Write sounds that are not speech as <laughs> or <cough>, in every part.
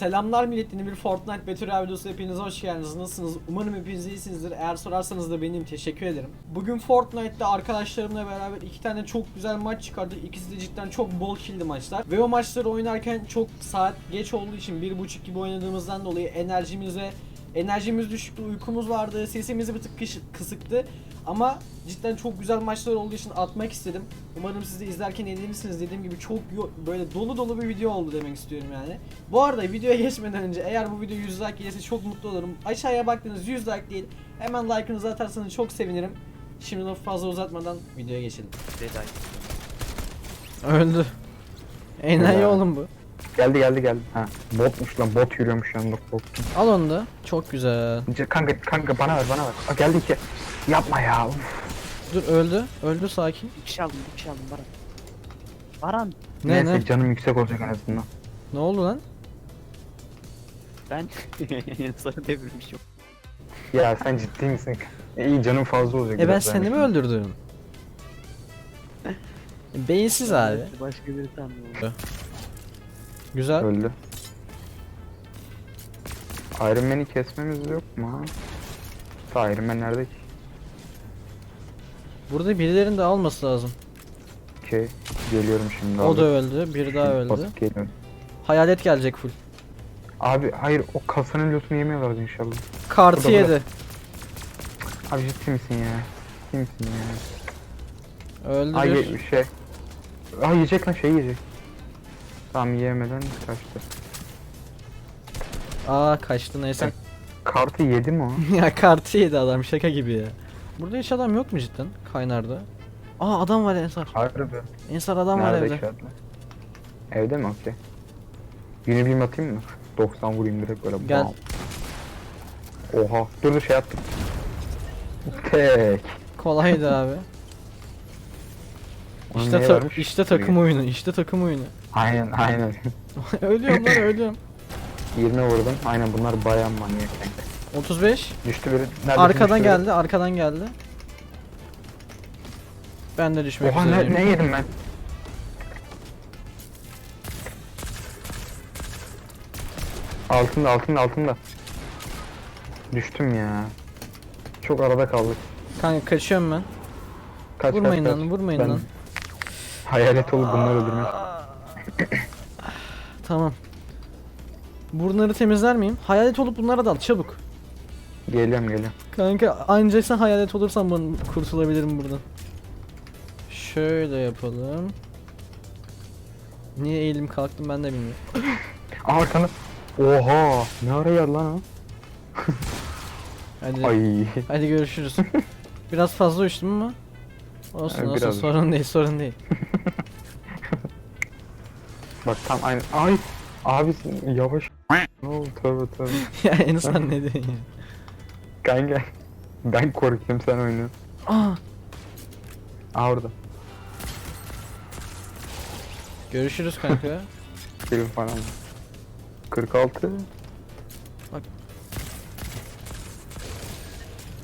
Selamlar millet bir Fortnite Battle videosu hepiniz hoş geldiniz. Nasılsınız? Umarım hepiniz iyisinizdir. Eğer sorarsanız da benim teşekkür ederim. Bugün Fortnite'da arkadaşlarımla beraber iki tane çok güzel maç çıkardık. İkisi de cidden çok bol kill'li maçlar. Ve o maçları oynarken çok saat geç olduğu için bir buçuk gibi oynadığımızdan dolayı enerjimiz ve enerjimiz düşüktü, uykumuz vardı, sesimiz bir tık kısıktı. Ama cidden çok güzel maçlar olduğu için atmak istedim. Umarım siz de izlerken eğlenirsiniz. Dediğim gibi çok yo- böyle dolu dolu bir video oldu demek istiyorum yani. Bu arada videoya <laughs> geçmeden önce eğer bu video 100 like gelirse çok mutlu olurum. Aşağıya baktığınız 100 like değil. Hemen like'ınızı atarsanız çok sevinirim. Şimdi lafı fazla uzatmadan videoya geçelim. Deday. Öldü. Enayi oğlum bu. Geldi geldi geldi. Ha botmuş lan bot yürüyormuş yanında korktum. Al onu da. Çok güzel. Kanka kanka bana ver bana ver. Aa, geldi iki. Yapma ya. Uf. Dur öldü. Öldü sakin. Bir kişi aldım, bir kişi aldım Baran. Baran, Ne Neyse ne? canım yüksek olacak en azından. Ne oldu lan? ben <laughs> sana devirmişim. Ya sen ciddi misin? İyi canım fazla olacak. E ben biraz seni mi daha. öldürdüm? Beyinsiz abi. Başka biri sanmıyorum. Güzel. Öldü. Iron Man'i kesmemiz yok mu? Ta Iron Man nerede ki? Burada birilerinin de alması lazım. Okey. Geliyorum şimdi O abi. da öldü. Biri daha öldü. Basıp geliyorum. Hayalet gelecek full. Abi hayır o kasanın lotunu yemiyorlardı inşallah. Kartı Burada, yedi. Abi ciddi misin ya? Ciddi misin ya? Öldü Ay bir. ye- şey. Ay yiyecek lan şey yiyecek. Tam yiyemeden kaçtı. Aa kaçtı neyse. Kartı yedi mi o? <laughs> ya kartı yedi adam şaka gibi ya. Burada hiç adam yok mu cidden? Kaynarda. Aa adam var Ensar. Harbi. Ensar adam var Nerede evde. içeride? Evde mi okey? Unibeam atayım mı? 90 vurayım direkt böyle. Gel. bam. Oha. Dur dur şey attım. Tek. Kolaydı <laughs> abi. İşte, neye ta- işte takım oyunu, işte takım oyunu. Aynen aynen. <laughs> <laughs> ölüyorum lan ölüyorum. 20 vurdum. Aynen bunlar bayan manyak. 35. Düştü biri. Nerede Arkadan düştü biri? geldi, arkadan geldi. Ben de düşmek Oha ne, üzereyim. ne yedim ben? Altında altında altında. Düştüm ya. Çok arada kaldık. Kanka kaçıyorum ben. Kaç vurmayın kaç, lan, kaç. vurmayın Ben lan. Hayalet olup bunları öldürmek. Tamam. Bunları temizler miyim? Hayalet olup bunlara dal çabuk. Geliyorum geliyorum. Kanka ancak sen hayalet olursan ben kurtulabilirim buradan. Şöyle yapalım. Niye eğilim kalktım ben de bilmiyorum. <laughs> Aa arkanda. Oha. Ne ara geldi lan o? <laughs> Hadi, Ay. hadi görüşürüz. <laughs> Biraz fazla uçtum ama. Olsun Evet, olsun biraz. sorun değil sorun değil. Bak tam aynı. Ay. Abi sen yavaş. Ne oldu tövbe tövbe. ya en son ne diyorsun ya? Kanka. Ben korkuyorum sen oynuyorsun. Aa, Aa orada. görüşürüz kanka. <laughs> Film falan. 46.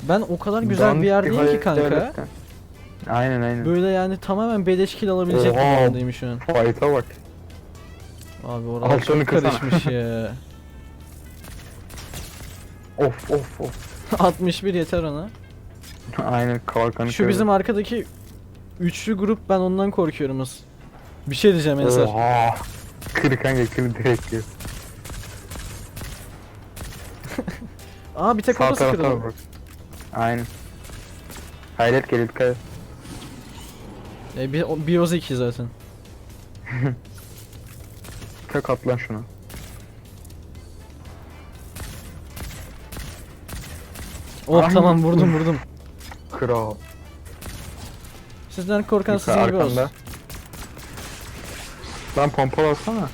Ben o kadar güzel bir yerdeyim ki kanka. Aynen aynen. Böyle yani tamamen beleş kill alabilecek bir Oha. yerdeyim şu an. Fight'a bak. Abi oralar Altını çok kırsana. karışmış ya. <laughs> Of of of. <laughs> 61 yeter ona. Aynen kalkanı Şu bizim arkadaki üçlü grup ben ondan korkuyorum az. Bir şey diyeceğim Ensar. Oha. Kır kanka kır direkt kır. <laughs> Aa bir tek Sağ tarafa kırıldı. bak. Aynen. Hayret gelip kay. E, bir, o- bir oz iki zaten. <laughs> Tek at lan şuna. Oh Ay. tamam vurdum vurdum. Kral. Sizden korkan sizin gibi arkanda. olsun. Lan pompalı alsana.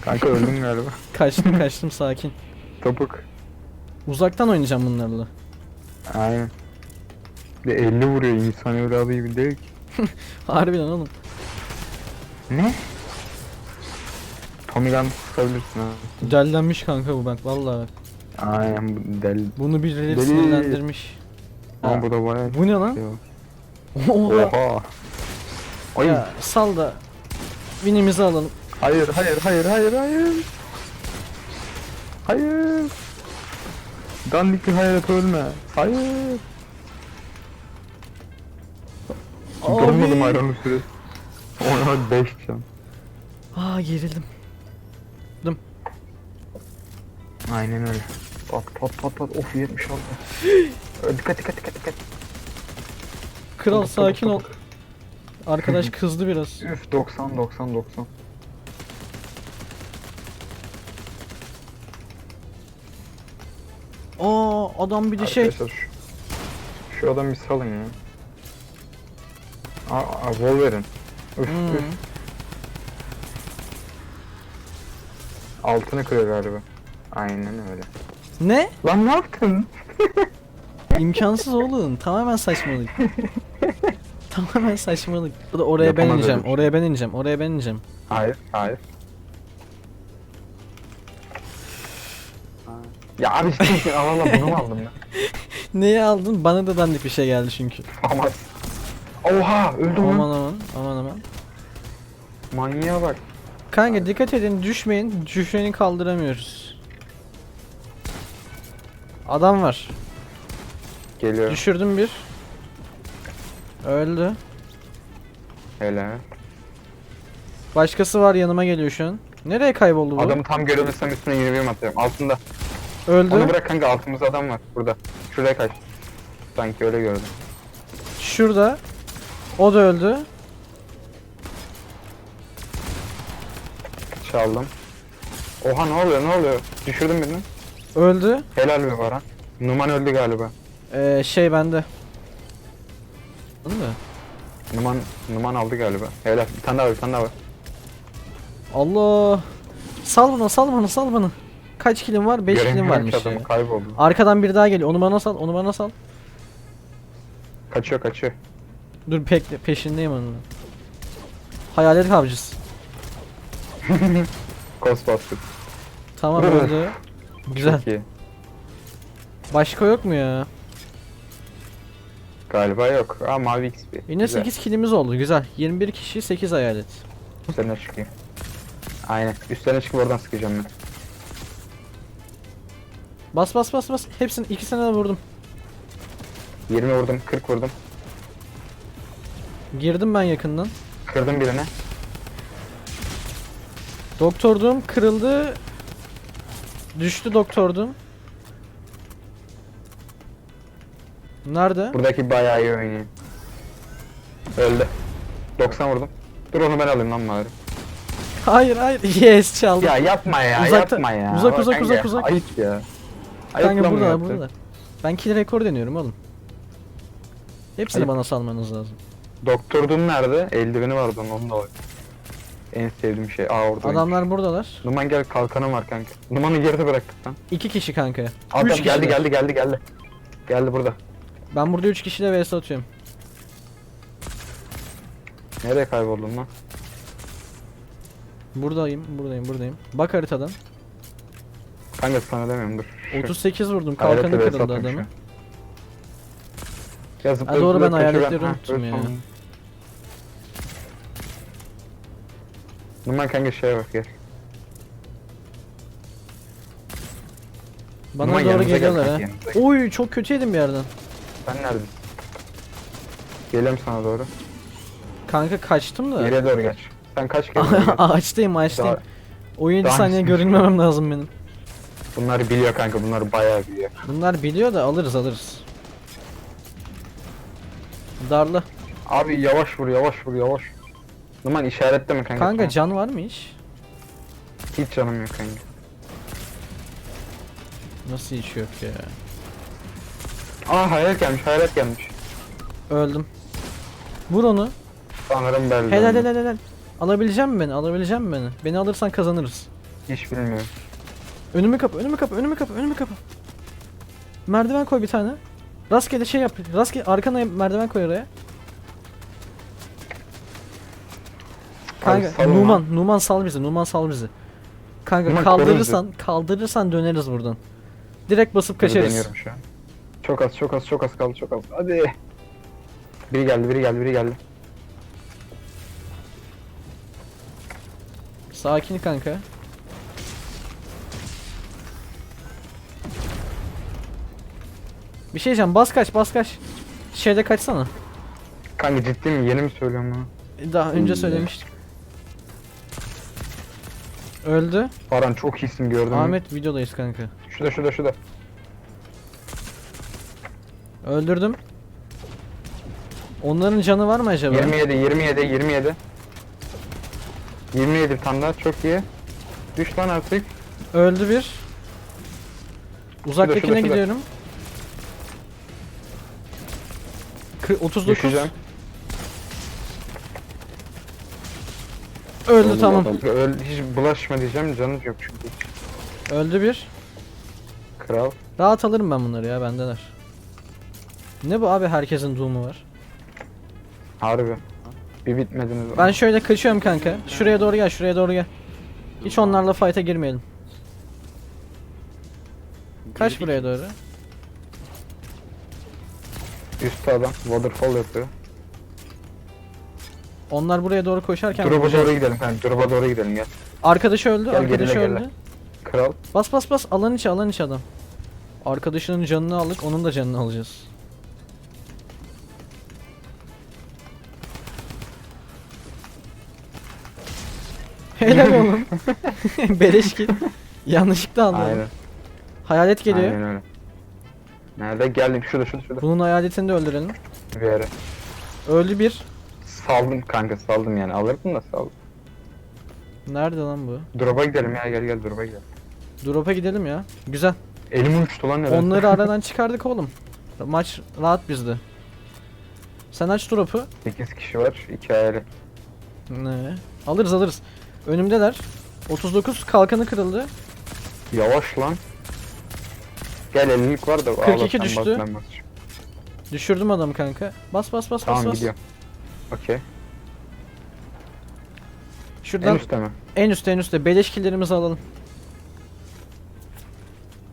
Kanka öldün galiba. <laughs> Kaçtım kaçtım sakin. Topuk. Uzaktan oynayacağım bunlarla. Aynen. Bir de 50 vuruyor insan evladı gibi değil ki. <laughs> Harbiden oğlum. Ne? Tommy Gun tutabilirsin ha. Dellenmiş kanka bu bak vallahi bak. Aynen bu deli. Bunu birileri Deli. sinirlendirmiş. Ama bu da bayağı Bu ne lan? şey. Oha. Oha. Ay. Ya sal da winimizi alalım. Hayır hayır hayır hayır hayır. Hayır. Dandik bir hayalet ölme. Hayır. Abi. ayrılık süresi. Ona 5 can. Aa gerildim. Aynen öyle. Pat pat pat pat. Of 76. Ö, dikkat dikkat dikkat dikkat. Kral sakin ol. Arkadaş kızdı biraz. Üf 90 90 90. Aa adam bir de şey. Arkadaşlar şu, şu adamı bir salın ya. Aa, aa Wolverine. Üf Hmm. üf. Altını kırıyor galiba. Aynen öyle. Ne? Lan ne yaptın? <laughs> İmkansız oğlum. Tamamen saçmalık. <laughs> Tamamen saçmalık. Bu da oraya ben Yapamaz ineceğim. öyle bir şey. Oraya ben ineceğim. Oraya ben ineceğim. Hayır, hayır. Ya abi işte Allah Allah bunu mu aldım ben? <laughs> Neyi aldın? Bana da dandik bir şey geldi çünkü. Aman. Oha öldüm Aman lan. aman aman aman. Manyağa bak. Kanka dikkat edin düşmeyin. Düşeni kaldıramıyoruz. Adam var. Geliyor. Düşürdüm bir. Öldü. Helal. Başkası var yanıma geliyor şu an. Nereye kayboldu bu? Adamı tam göremezsem üstüne 20 atıyorum. Altında. Öldü. Onu bırak kanka altımızda adam var. Burada. Şuraya kaç. Sanki öyle gördüm. Şurada. O da öldü. Çaldım. Oha ne oluyor ne oluyor? Düşürdün birini. Öldü. Helal be Baran. Numan öldü galiba. Ee, şey bende. Öldü mü? Numan, Numan aldı galiba. Helal. Bir tane daha var bir tane daha var. Allah. Sal bana sal bana sal bana. Kaç kilim var? 5 kilim Göremiyorum varmış ki adamı, ya. Kayboldu. Arkadan biri daha geliyor. Onu bana sal. Onu bana sal. Kaçıyor kaçıyor. Dur bekle peşindeyim onun. Hayalet avcısı. <laughs> Ghostbusters. Tamam Uf. öldü. Güzel. Çok iyi. Başka yok mu ya? Galiba yok. Aa mavi XP. Yine Güzel. 8 kilimiz oldu. Güzel. 21 kişi 8 hayalet. Üstlerine çıkayım. Aynen. Üstlerine çıkıp oradan sıkacağım ben. Bas bas bas bas. Hepsini ikisine de vurdum. 20 vurdum, 40 vurdum. Girdim ben yakından. Kırdım birine. Doktorduğum kırıldı. Düştü doktorduğum. Nerede? Buradaki bayağı iyi oynuyor. Öldü. 90 vurdum. Dur onu ben alayım lan bari. Hayır hayır. <laughs> Yes çaldım. Ya yapma ya, Uzakta- yapma ya. uzak, Bak uzak, kanka, uzak, uzak. Ayıp ya. Ayıp Kanka lan bu buradalar yaptığın. buradalar. Ben kill rekor deniyorum oğlum. Hepsini Ayıp. bana salmanız lazım. Doktorduğun nerede? Eldiveni vardı onun, onun da var. En sevdiğim şey. Aa orada. Adamlar buradalar. Numan gel kalkanım var kanka. Numan'ı geride bıraktık lan. İki kişi kanka. Adam Üç geldi geldi geldi geldi. Geldi burada. Ben burada 3 kişiyle vs atıyorum. Nereye kayboldun lan? Buradayım, buradayım, buradayım. Bak haritadan. Kanka sana demiyorum dur. Şu 38 vurdum. Kalkanı kulesi kırıldı atmış adamın. Ya zıpla Ha, doğru, zıpla ben kaçıyor, Ha, unuttum ya. tamam. Numan kanka şeye bak gel. Bana Numan doğru yanımıza gel geliyorlar kanka, ha. yanımıza gel. Oy çok kötü yedim bir yerden. Sen neredesin? Geliyorum sana doğru. Kanka kaçtım da. Geriye doğru geç. Sen kaç kere <laughs> gel. ağaçtayım ağaçtayım. Daha- 17 daha saniye görünmemem lazım benim. Bunları biliyor kanka bunları bayağı biliyor. Bunlar biliyor da alırız alırız. Darla. Abi yavaş vur yavaş vur yavaş. Numan işaretle mi kanka? Kanka can var mı hiç? Hiç canım yok kanka. Nasıl hiç yok ya? Aa hayalet gelmiş hayalet gelmiş. Öldüm. Vur onu. Sanırım belli. Helal helal helal. Alabileceğim mi beni? Alabileceğim mi beni? Beni alırsan kazanırız. Hiç bilmiyorum. Önümü kapa, önümü kapa, önümü kapa, önümü kapa. Merdiven koy bir tane. Rastgele şey yap. Rastgele arkana merdiven koy oraya. Kanka sal Numan, Numan, sal bizi, Numan sal bizi. Kanka Numan, kaldırırsan, kaldırırsan döneriz buradan. Direkt basıp kaçarız. Şu an. Çok az, çok az, çok az kaldı, çok az. Hadi. Biri geldi, biri geldi, biri geldi. Sakin kanka. Bir şey diyeceğim, bas kaç, bas kaç. Şeyde kaçsana. Kanka ciddi mi? Yeni mi söylüyorum bunu? Daha önce hmm. söylemiştik. Öldü. Baran çok iyisin gördün mü? Ahmet videodayız kanka. Şurada şurada şurada. Öldürdüm. Onların canı var mı acaba? 27 27 27. 27 bir tane daha çok iyi. Düş lan artık. Öldü bir. Uzaktakine şurada, şurada. gidiyorum. Kı- 39. Düşeceğim. Öldü tamam. Öl, hiç bulaşma diyeceğim canım yok çünkü. Öldü bir. Kral. Rahat alırım ben bunları ya bendeler. Ne bu abi herkesin Doom'u var. Harbi. Bir bitmediniz. Ben şöyle kaçıyorum kanka. Şuraya doğru gel şuraya doğru gel. Hiç onlarla fight'a girmeyelim. Kaç buraya doğru. Üstte adam. Waterfall yapıyor. Onlar buraya doğru koşarken Drop'a vuracağız. doğru gidelim kanka. Drop'a doğru gidelim gel. Arkadaşı öldü, Gel, arkadaşı gerile, öldü. gerile. Kral. Bas bas bas alan içi alan içi adam. Arkadaşının canını aldık, onun da canını alacağız. <laughs> Helal oğlum. <laughs> Beleş ki. Yanlışlıkla aldım. Aynen. Hayalet geliyor. Aynen öyle. Nerede? Geldim. Şurada şurada şurada. Bunun hayaletini de öldürelim. Bir yere. Öldü bir. Saldım kanka saldım yani. Alırdım da saldım. Nerede lan bu? Drop'a gidelim ya gel gel drop'a gidelim. Drop'a gidelim ya. Güzel. Elim uçtu lan nedense. Onları <laughs> aradan çıkardık oğlum. Maç rahat bizde. Sen aç drop'u. 8 kişi var. 2 aile. Ne? Alırız alırız. Önümdeler. 39 kalkanı kırıldı. Yavaş lan. Gel 50'lik var da. 42 ağla sen bas, düştü. ben basacağım. Düşürdüm adamı kanka. Bas bas bas Tamam bas bas. gidiyorum. Okey. En Şuradan üstte mi? en üstte en üstte beleş killerimizi alalım.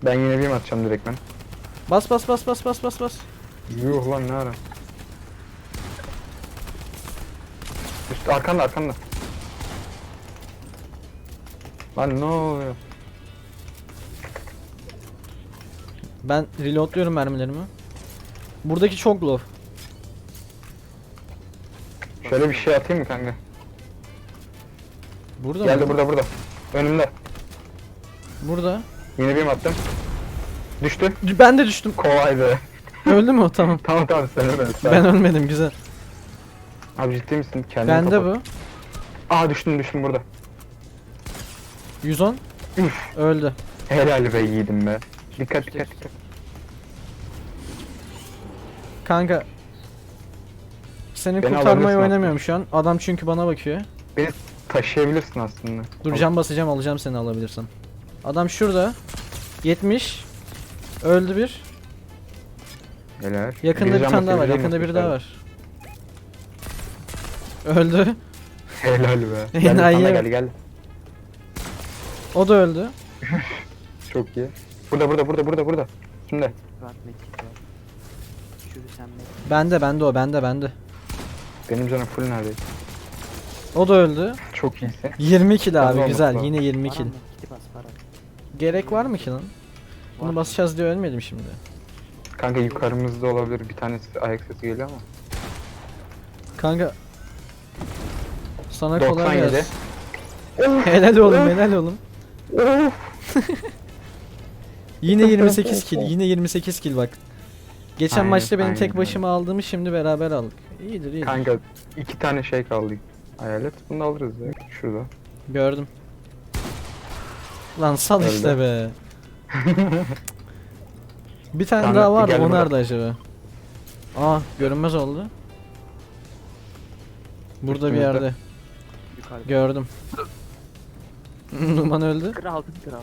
Ben yine bir atacağım direkt ben. Bas bas bas bas bas bas bas. Yuh lan ne ara. Üstte arkanda arkanda. Lan ne oluyor? Ben reloadluyorum mermilerimi. Buradaki çok low. Şöyle bir şey atayım mı kanka? Burada Geldi mı? burada burada. Önümde. Burada. Yine bir attım. Düştü. Ben de düştüm. Kolaydı. <laughs> Öldü mü o? Tamam. <laughs> tamam tamam sen ölmedin. sen. Ben ölmedim güzel. Abi ciddi misin? Kendini Bende kapat. bu. Aa düştüm düştüm burada. 110. Üf. Öldü. Helal be yiğidim be. Dikkat dikkat dikkat. Kanka. Seni Beni kurtarmayı alabilirsin oynamıyorum şu an. Adam çünkü bana bakıyor. Taşıyabilirsin aslında. Dur cam basacağım alacağım seni alabilirsem. Adam şurada. 70. Öldü bir. Helal. Yakında bir can tane daha var. can Yakında biri daha var. Öldü. Helal be. <laughs> Gel Enayi. sana gel gel. O da öldü. <laughs> Çok iyi. Burada burada burada burada burada. Şimdi. Var, medkit var. Şurada sen medkit. Bende bende o bende bende. Benim canım full neredeydi? O da öldü. Çok iyisin. 20 kill abi olması güzel. Yine 20 Baran kill. bas. Gerek var mı ki lan? Bunu basacağız diye ölmedim şimdi. Kanka yukarımızda olabilir. Bir tanesi ayak sesi geliyor ama. Kanka. Sana kolay 97. gelsin. <laughs> Helal oğlum helal oğlum. <laughs> Yine <laughs> 28 kill. Yine 28 kill bak. Geçen Aynen, maçta benim aynen tek öyle. başıma aldığımı şimdi beraber aldık. İyidir iyidir. Kanka iki tane şey kaldı. Hayalet. Bunu da alırız ya. Şurada. Gördüm. Lan sal Öldü. işte be. <laughs> Bir tane Tamam, daha var da gel o burada. nerede acaba? Aa görünmez oldu. Burada bir Üstümüzde. yerde. Yukarıda. Gördüm. <laughs> Numan öldü. Kral kral.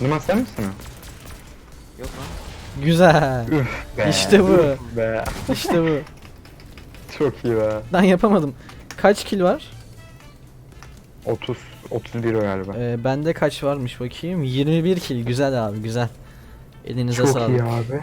Numan sen misin? Yok lan. Güzel. Üf be. İşte bu. Üf be. İşte bu. <laughs> Çok iyi be. Ben yapamadım. Kaç kill var? 30 31 o galiba. Ee, bende kaç varmış bakayım. 21 kill. Güzel abi güzel. Elinize Çok sağlık. iyi abi.